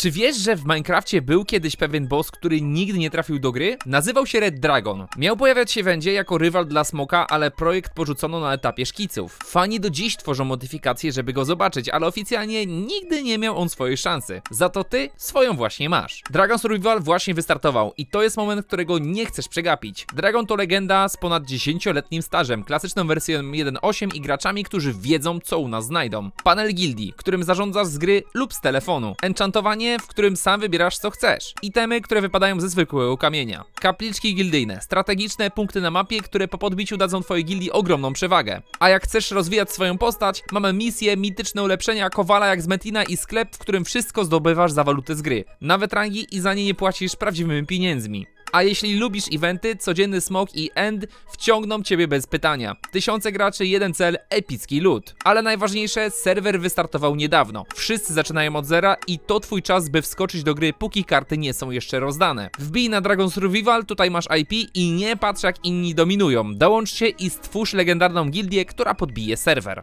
Czy wiesz, że w Minecrafcie był kiedyś pewien boss, który nigdy nie trafił do gry? Nazywał się Red Dragon. Miał pojawiać się w Endzie jako rywal dla Smoka, ale projekt porzucono na etapie szkiców. Fani do dziś tworzą modyfikacje, żeby go zobaczyć, ale oficjalnie nigdy nie miał on swojej szansy. Za to ty swoją właśnie masz. Dragon Survival właśnie wystartował i to jest moment, którego nie chcesz przegapić. Dragon to legenda z ponad 10-letnim stażem, klasyczną wersją 1.8 i graczami, którzy wiedzą, co u nas znajdą. Panel gildii, którym zarządzasz z gry lub z telefonu. Enchantowanie, w którym sam wybierasz, co chcesz. Itemy, które wypadają ze zwykłego kamienia. Kapliczki gildyjne, strategiczne punkty na mapie, które po podbiciu dadzą twojej gildii ogromną przewagę. A jak chcesz rozwijać swoją postać, mamy misje, mityczne ulepszenia, kowala jak z Metina i sklep, w którym wszystko zdobywasz za walutę z gry. Nawet rangi i za nie nie płacisz prawdziwymi pieniędzmi. A jeśli lubisz eventy, codzienny smok i end wciągną ciebie bez pytania. Tysiące graczy, jeden cel, epicki loot. Ale najważniejsze, serwer wystartował niedawno. Wszyscy zaczynają od zera i to twój czas, by wskoczyć do gry, póki karty nie są jeszcze rozdane. Wbij na Dragon Survival, tutaj masz IP i nie patrz jak inni dominują. Dołącz się i stwórz legendarną gildię, która podbije serwer.